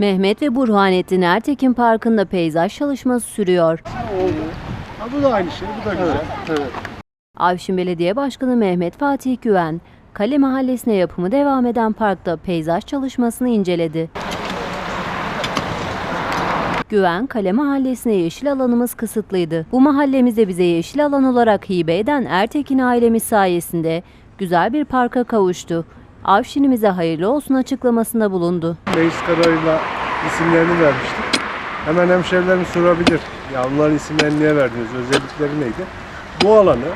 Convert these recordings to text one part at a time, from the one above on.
Mehmet ve Burhanettin Ertekin Parkı'nda peyzaj çalışması sürüyor. Ha, bu da aynı şey, bu da güzel. Evet. Avşin Belediye Başkanı Mehmet Fatih Güven, Kale Mahallesi'ne yapımı devam eden parkta peyzaj çalışmasını inceledi. Güven, Kale Mahallesi'ne yeşil alanımız kısıtlıydı. Bu mahallemizde bize yeşil alan olarak hibe eden Ertekin ailemiz sayesinde güzel bir parka kavuştu. Avşinimize hayırlı olsun açıklamasında bulundu. Meclis kararıyla isimlerini vermiştik. Hemen hemşerilerim sorabilir. Ya bunların isimlerini niye verdiniz? Özellikleri neydi? Bu alanı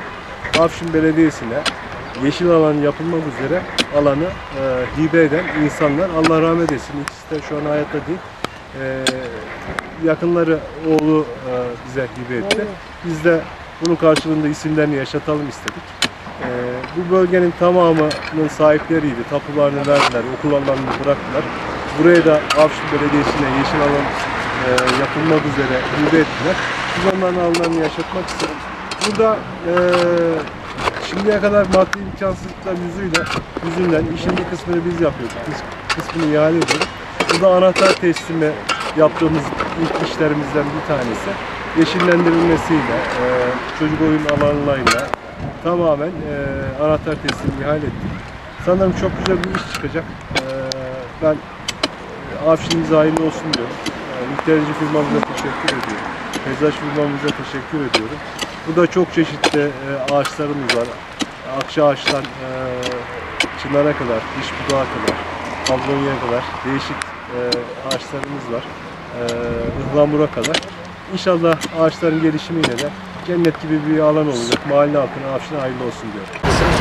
Afşin Belediyesi'ne yeşil alan yapılmak üzere alanı e, hibe eden insanlar Allah rahmet etsin. İkisi de şu an hayatta değil. E, yakınları oğlu e, bize hibe etti. Biz de bunun karşılığında isimlerini yaşatalım istedik. E, bu bölgenin tamamının sahipleriydi. Tapularını verdiler, okul alanını bıraktılar. Buraya da Avşin Belediyesi'ne yeşil alan e, yapılmak üzere hibe ettiler. Biz onların alanlarını yaşatmak istedik. Burada e, şimdiye kadar maddi imkansızlıklar yüzüyle, yüzünden işin bir kısmını biz yapıyorduk. Biz kısmını ihale ediyorduk. Burada anahtar teslimi yaptığımız ilk işlerimizden bir tanesi. Yeşillendirilmesiyle, e, çocuk oyun alanlarıyla tamamen e, anahtar teslimi ihale ettik. Sanırım çok güzel bir iş çıkacak. E, ben Afşin'imize hayırlı olsun diyorum. E, Müfterici firmamıza teşekkür ediyorum. Peyzaj firmamıza teşekkür ediyorum. Burada çok çeşitli e, ağaçlarımız var. Akça ağaçtan e, çınara kadar, diş budağa kadar, kablonyaya kadar değişik e, ağaçlarımız var. E, ıhlamura kadar. İnşallah ağaçların gelişimiyle de cennet gibi bir alan olacak. Mahalle halkına Afşin'e hayırlı olsun diyorum. Yani